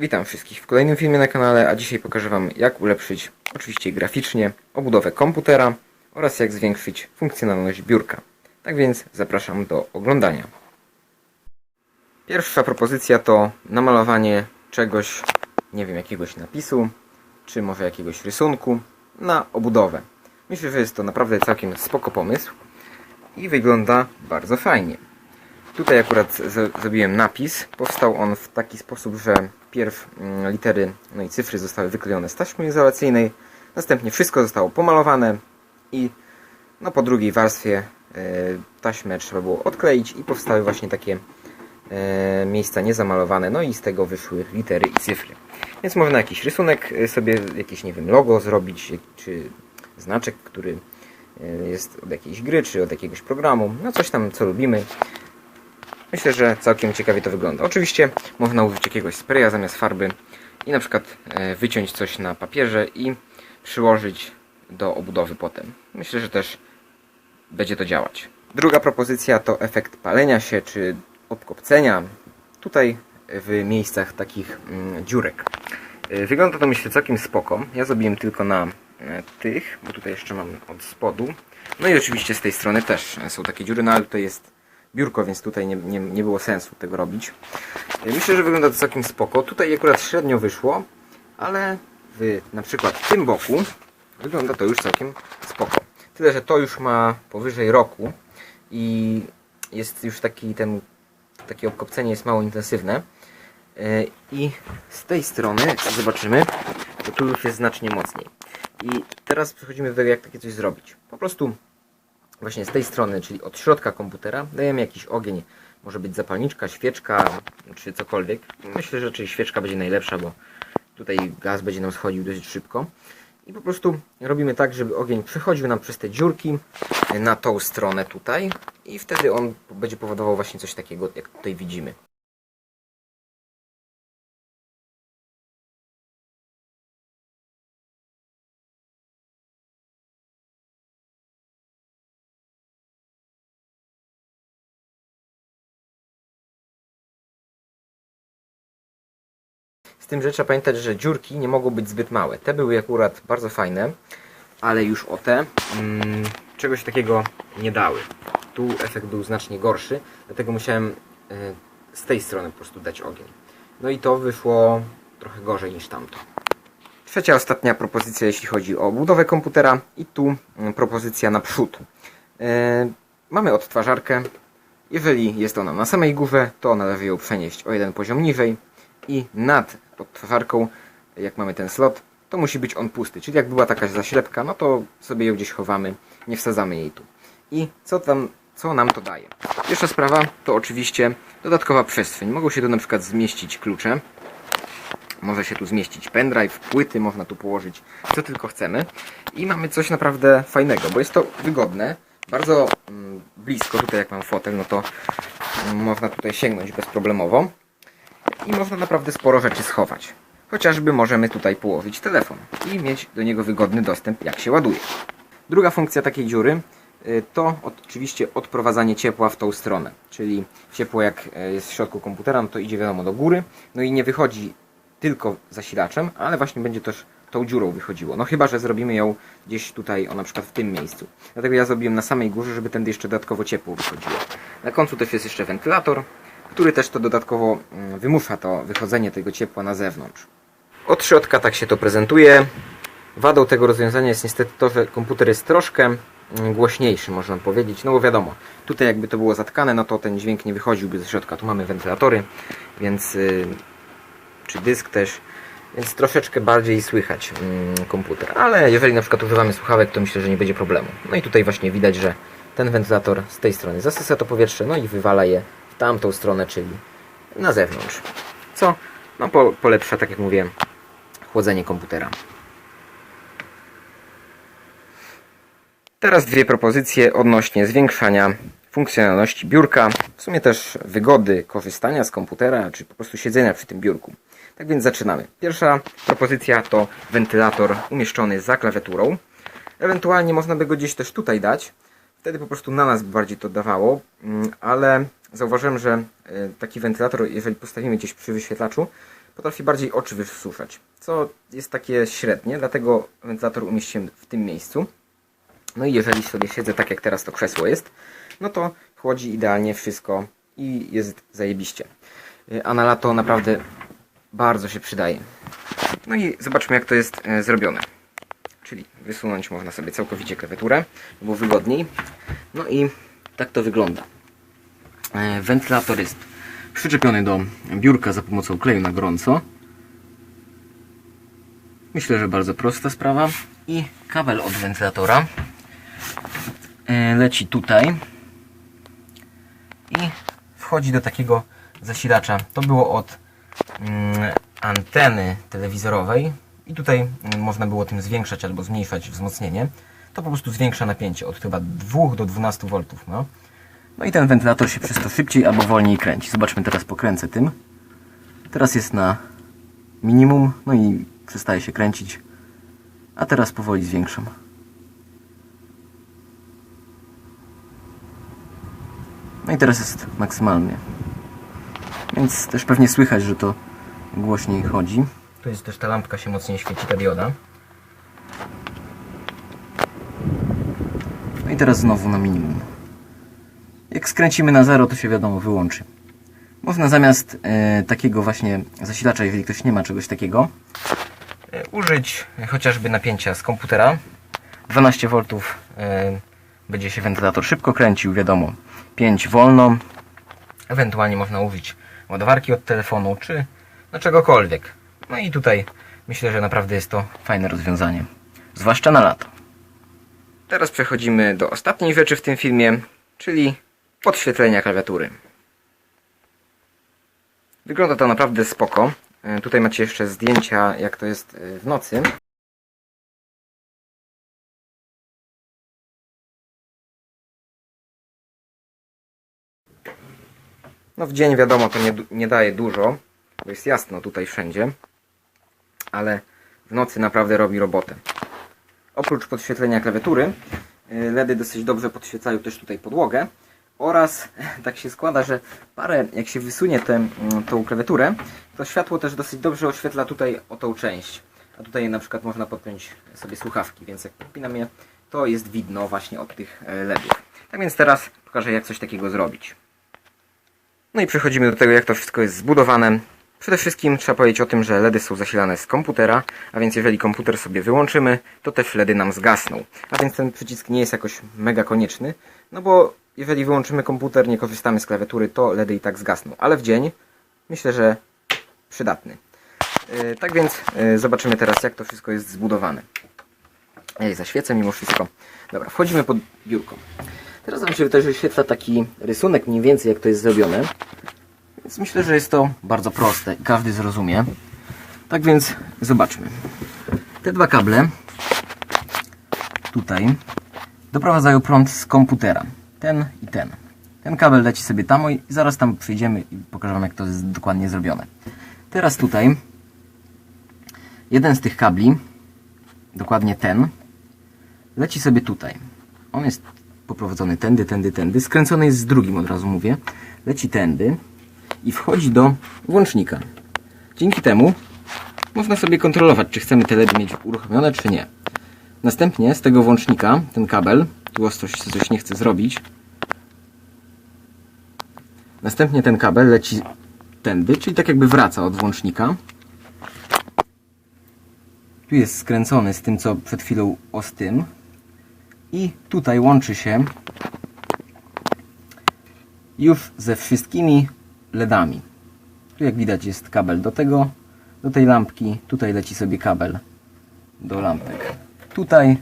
Witam wszystkich w kolejnym filmie na kanale, a dzisiaj pokażę Wam jak ulepszyć, oczywiście graficznie, obudowę komputera oraz jak zwiększyć funkcjonalność biurka. Tak więc zapraszam do oglądania. Pierwsza propozycja to namalowanie czegoś, nie wiem, jakiegoś napisu, czy może jakiegoś rysunku na obudowę. Myślę, że jest to naprawdę całkiem spoko pomysł i wygląda bardzo fajnie. Tutaj akurat zrobiłem napis. Powstał on w taki sposób, że pierw mm, litery no i cyfry zostały wyklejone z taśmy izolacyjnej, następnie wszystko zostało pomalowane i no po drugiej warstwie e, taśmę trzeba było odkleić i powstały właśnie takie e, miejsca niezamalowane, no i z tego wyszły litery i cyfry. Więc można jakiś rysunek e, sobie, jakieś nie wiem, logo zrobić, czy znaczek, który jest od jakiejś gry, czy od jakiegoś programu, no coś tam co lubimy. Myślę, że całkiem ciekawie to wygląda. Oczywiście można użyć jakiegoś spraya zamiast farby i na przykład e, wyciąć coś na papierze i przyłożyć do obudowy potem. Myślę, że też będzie to działać. Druga propozycja to efekt palenia się czy obkopcenia. Tutaj w miejscach takich mm, dziurek. E, Wygląda to myślę całkiem spoko. Ja zrobiłem tylko na e, tych, bo tutaj jeszcze mam od spodu. No i oczywiście z tej strony też są takie dziury, no ale to jest biurko, więc tutaj nie, nie, nie było sensu tego robić. E, Myślę, że wygląda to całkiem spoko. Tutaj akurat średnio wyszło, ale w, na przykład w tym boku wygląda to już całkiem spoko. Tyle, że to już ma powyżej roku i jest już taki ten takie obkopcenie jest mało intensywne. E, I z tej strony, zobaczymy, to tu już jest znacznie mocniej. I teraz przechodzimy do tego, jak takie coś zrobić. Po prostu właśnie z tej strony, czyli od środka komputera, dajemy jakiś ogień. Może być zapalniczka, świeczka, czy cokolwiek. Myślę, że raczej świeczka będzie najlepsza, bo tutaj gaz będzie nam schodził dość szybko. I po prostu robimy tak, żeby ogień przechodził nam przez te dziurki na tą stronę tutaj i wtedy on będzie powodował właśnie coś takiego, jak tutaj widzimy. Tym, że trzeba pamiętać, że dziurki nie mogą być zbyt małe. Te były akurat bardzo fajne, ale już o te mm, czegoś takiego nie dały. Tu efekt był znacznie gorszy, dlatego musiałem e, z tej strony po prostu dać ogień. No i to wyszło trochę gorzej niż tamto. Trzecia, ostatnia propozycja, jeśli chodzi o budowę komputera i tu mm, propozycja na przód. E, mamy odtwarzarkę. Jeżeli jest ona na samej górze, to należy ją przenieść o jeden poziom niżej i nad odtwarzarką, jak mamy ten slot, to musi być on pusty. Czyli jak była taka zaślepka, no to sobie ją gdzieś chowamy, nie wsadzamy jej tu. I co tam, co nam to daje? Pierwsza sprawa to oczywiście dodatkowa przestrzeń. Mogą się tu na przykład zmieścić klucze. Może się tu zmieścić pendrive, płyty, można tu położyć co tylko chcemy. I mamy coś naprawdę fajnego, bo jest to wygodne. Bardzo mm, blisko, tutaj jak mam fotel, no to można tutaj sięgnąć bezproblemowo i można naprawdę sporo rzeczy schować. Chociażby możemy tutaj położyć telefon i mieć do niego wygodny dostęp jak się ładuje. Druga funkcja takiej dziury y, to oczywiście odprowadzanie ciepła w tą stronę. Czyli ciepło jak e, jest w środku komputera, no to idzie wiadomo do góry, no i nie wychodzi tylko zasilaczem, ale właśnie będzie też tą dziurą wychodziło. No chyba, że zrobimy ją gdzieś tutaj, o na przykład w tym miejscu. Dlatego ja zrobiłem na samej górze, żeby tędy jeszcze dodatkowo ciepło wychodziło. Na końcu też jest jeszcze wentylator, który też to dodatkowo mm, wymusza to wychodzenie tego ciepła na zewnątrz. Od środka tak się to prezentuje. Wadą tego rozwiązania jest niestety to, że komputer jest troszkę mm, głośniejszy, można powiedzieć. No bo wiadomo, tutaj jakby to było zatkane, no to ten dźwięk nie wychodziłby ze środka. Tu mamy wentylatory, więc yy, czy dysk też, więc troszeczkę bardziej słychać mm, komputer. Ale jeżeli na przykład używamy słuchawek, to myślę, że nie będzie problemu. No i tutaj właśnie widać, że ten wentylator z tej strony zasysa to powietrze, no i wywala je tamtą stronę, czyli na zewnątrz. Co no, po, polepsza, tak jak mówiłem, chłodzenie komputera. Teraz dwie propozycje odnośnie zwiększania funkcjonalności biurka, w sumie też wygody korzystania z komputera, czy po prostu siedzenia przy tym biurku. Tak więc zaczynamy. Pierwsza propozycja to wentylator umieszczony za klawiaturą. Ewentualnie można by go gdzieś też tutaj dać. Wtedy po prostu na nas by bardziej to dawało, mm, ale zauważyłem, że e, taki wentylator, jeżeli postawimy gdzieś przy wyświetlaczu, potrafi bardziej oczy wysuszać, co jest takie średnie, dlatego wentylator umieściłem w tym miejscu. No i jeżeli sobie siedzę tak jak teraz to krzesło jest, no to chłodzi idealnie wszystko i jest zajebiście. A na lato naprawdę bardzo się przydaje. No i zobaczmy jak to jest e, zrobione. Czyli wysunąć można sobie całkowicie klawiaturę, by było wygodniej. No i tak to wygląda. E, Wentylator jest przyczepiony do biurka za pomocą kleju na gorąco. Myślę, że bardzo prosta sprawa. I kabel od wentylatora e, leci tutaj i wchodzi do takiego zasilacza. To było od mm, anteny telewizorowej i tutaj mm, można było tym zwiększać albo zmniejszać wzmocnienie. To po prostu zwiększa napięcie od chyba 2 do 12 V. No. No i ten wentylator się przez to szybciej albo wolniej kręci. Zobaczmy teraz pokręcę tym. Teraz jest na minimum, no i przestaje się kręcić. A teraz powoli zwiększam. No i teraz jest maksymalnie. Więc też pewnie słychać, że to głośniej chodzi. Tu jest też ta lampka się mocniej świeci, ta dioda. No i teraz znowu na minimum. Jak skręcimy na zero, to się wiadomo wyłączy. Można zamiast e, takiego właśnie zasilacza, jeżeli ktoś nie ma czegoś takiego, e, użyć chociażby napięcia z komputera. 12 V e, będzie się wentylator szybko kręcił, wiadomo. 5 wolno. Ewentualnie można użyć ładowarki od telefonu, czy no czegokolwiek. No i tutaj myślę, że naprawdę jest to fajne rozwiązanie. Zwłaszcza na lato. Teraz przechodzimy do ostatniej rzeczy w tym filmie, czyli podświetlenia klawiatury. Wygląda to naprawdę spoko. E, Tutaj macie jeszcze zdjęcia, jak to jest e, w nocy. No w dzień wiadomo to nie, nie daje dużo, bo jest jasno tutaj wszędzie, ale w nocy naprawdę robi robotę. Oprócz podświetlenia klawiatury, y, LEDy dosyć dobrze podświetlają też tutaj podłogę oraz tak się składa, że parę, jak się wysunie tę, mm, tą klawiaturę, to światło też dosyć dobrze oświetla tutaj o tą część. A tutaj na przykład można podpiąć sobie słuchawki, więc jak podpinam je, to jest widno właśnie od tych e, LEDów. Tak więc teraz pokażę jak coś takiego zrobić. No i przechodzimy do tego, jak to wszystko jest zbudowane. Przede wszystkim trzeba powiedzieć o tym, że LEDy są zasilane z komputera, a więc jeżeli komputer sobie wyłączymy, to też LEDy nam zgasną. A więc ten przycisk nie jest jakoś mega konieczny, no bo jeżeli wyłączymy komputer, nie korzystamy z klawiatury, to LEDy i tak zgasną. Ale w dzień myślę, że przydatny. Yy, tak więc yy, zobaczymy teraz, jak to wszystko jest zbudowane. Je zaświecę mimo wszystko. Dobra, wchodzimy pod biurko. Teraz Wam się też wyświetla taki rysunek mniej więcej jak to jest zrobione. Więc myślę, że jest to bardzo proste i każdy zrozumie. Tak więc zobaczmy. Te dwa kable tutaj doprowadzają prąd z komputera. Ten i ten. Ten kabel leci sobie tam i zaraz tam przyjdziemy i pokażę Wam jak to jest dokładnie zrobione. Teraz tutaj jeden z tych kabli, dokładnie ten, leci sobie tutaj. On jest poprowadzony tędy, tędy, tędy. Skręcony jest z drugim, od razu mówię. Leci tędy i wchodzi do włącznika. Dzięki temu można sobie kontrolować, czy chcemy te mieć uruchomione, czy nie. Następnie z tego włącznika, ten kabel, tu coś nie chce zrobić. Następnie ten kabel leci tędy, czyli tak jakby wraca od włącznika. Tu jest skręcony z tym, co przed chwilą o z tym. I tutaj łączy się już ze wszystkimi LEDami. Tu jak widać jest kabel do tego, do tej lampki. Tutaj leci sobie kabel do lampek. Tutaj.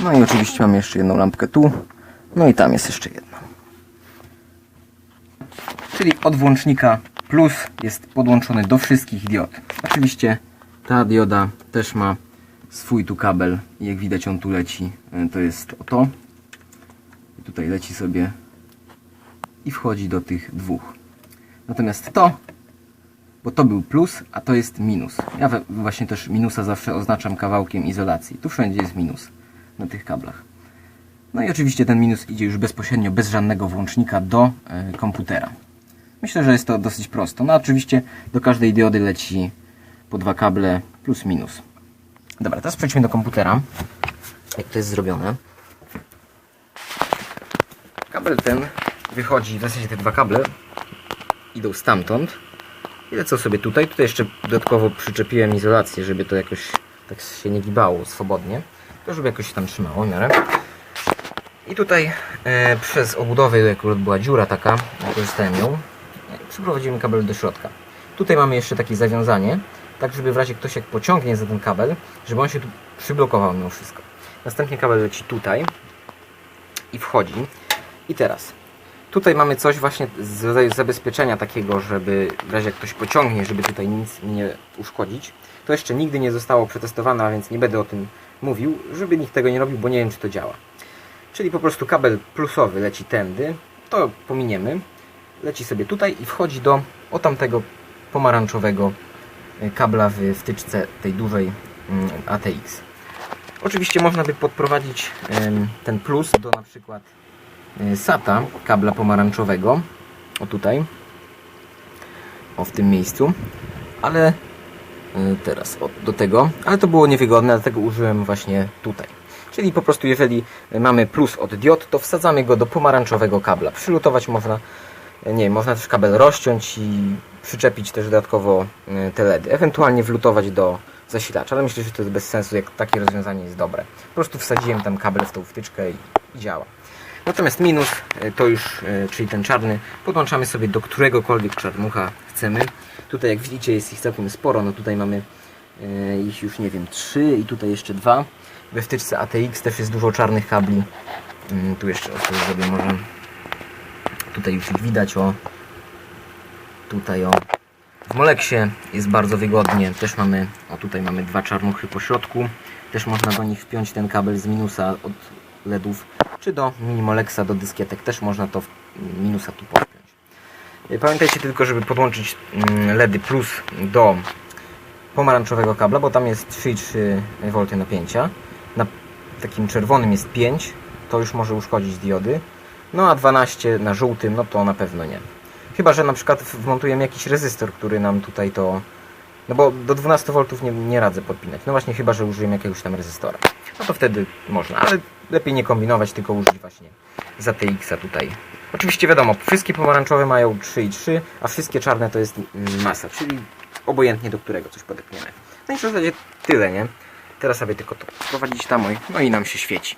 No i oczywiście mam jeszcze jedną lampkę tu. No i tam jest jeszcze jedna. Czyli od włącznika plus jest podłączony do wszystkich diod. Oczywiście ta dioda też ma swój tu kabel. Jak widać on tu leci. e, To jest to. I tutaj leci sobie i wchodzi do tych dwóch. Natomiast to, bo to był plus, a to jest minus. Ja właśnie też minusa zawsze oznaczam kawałkiem izolacji. Tu wszędzie jest minus na tych kablach. No i oczywiście ten minus idzie już bezpośrednio, bez żadnego włącznika do e, komputera. Myślę, że jest to dosyć prosto. No oczywiście do każdej diody leci po dwa kable plus minus. Dobra, teraz przejdźmy do komputera. Jak to jest zrobione. Kabel ten wychodzi, w zasadzie te dwa kable idą stamtąd i lecą sobie tutaj. Tutaj jeszcze dodatkowo przyczepiłem izolację, żeby to jakoś tak się nie gibało swobodnie. To żeby jakoś się tam trzymało w miarę. I tutaj e, przez obudowę, akurat była dziura taka, wykorzystałem ją, przyprowadzimy kabel do środka. Tutaj mamy jeszcze takie zawiązanie, tak żeby w razie ktoś jak pociągnie za ten kabel, żeby on się tu przyblokował mimo wszystko. Następnie kabel leci tutaj i wchodzi. I teraz, tutaj mamy coś właśnie z rodzaju zabezpieczenia takiego, żeby w razie jak ktoś pociągnie, żeby tutaj nic nie uszkodzić. To jeszcze nigdy nie zostało przetestowane, a więc nie będę o tym mówił, żeby nikt tego nie robił, bo nie wiem czy to działa. Czyli po prostu kabel plusowy leci tędy, to pominiemy, leci sobie tutaj i wchodzi do o tamtego pomarańczowego y, kabla w wtyczce tej dużej mm, ATX. Oczywiście można by podprowadzić ten plus do na przykład y, SATA kabla pomarańczowego, o tutaj, o w tym miejscu, ale y, teraz do tego, ale to było niewygodne, dlatego użyłem właśnie tutaj. Czyli po prostu jeżeli mamy plus od diod, to wsadzamy go do pomarańczowego kabla. Przylutować można, nie można też kabel rozciąć i przyczepić też dodatkowo y, te LEDy. Ewentualnie wlutować do zasilacza, ale myślę, że to jest bez sensu, jak takie rozwiązanie jest dobre. Po prostu wsadziłem tam kabel w tą wtyczkę i, i działa. Natomiast minus y, to już, y, czyli ten czarny, podłączamy sobie do któregokolwiek czarnucha chcemy. Tutaj jak widzicie jest ich całkiem sporo, no tutaj mamy ich już nie wiem, trzy i tutaj jeszcze dwa. We wtyczce ATX też jest dużo czarnych kabli. Mm, Tu jeszcze sobie zrobię może. Tutaj już ich widać o. Tutaj o. W Moleksie jest bardzo wygodnie. Też mamy, o tutaj mamy dwa czarnuchy po środku. Też można do nich wpiąć ten kabel z minusa od LEDów. Czy do mini Moleksa, do dyskietek też można to w minusa tu podpiąć. Y, Pamiętajcie tylko, żeby podłączyć mm, LEDy plus do pomarańczowego kabla, bo tam jest 3,3 V napięcia. Na takim czerwonym jest 5, to już może uszkodzić diody. No a 12 na żółtym, no to na pewno nie. Chyba, że na przykład wmontujemy jakiś rezystor, który nam tutaj to... No bo do 12 V nie, nie radzę podpinać. No właśnie chyba, że użyjemy jakiegoś tam rezystora. No to wtedy można, ale lepiej nie kombinować, tylko użyć właśnie za TX-a tutaj. Oczywiście wiadomo, wszystkie pomarańczowe mają 3,3, a wszystkie czarne to jest masa, czyli obojętnie do którego coś podepniemy. No i w zasadzie tyle, nie? Teraz sobie tylko to wprowadzić tam, no i nam się świeci.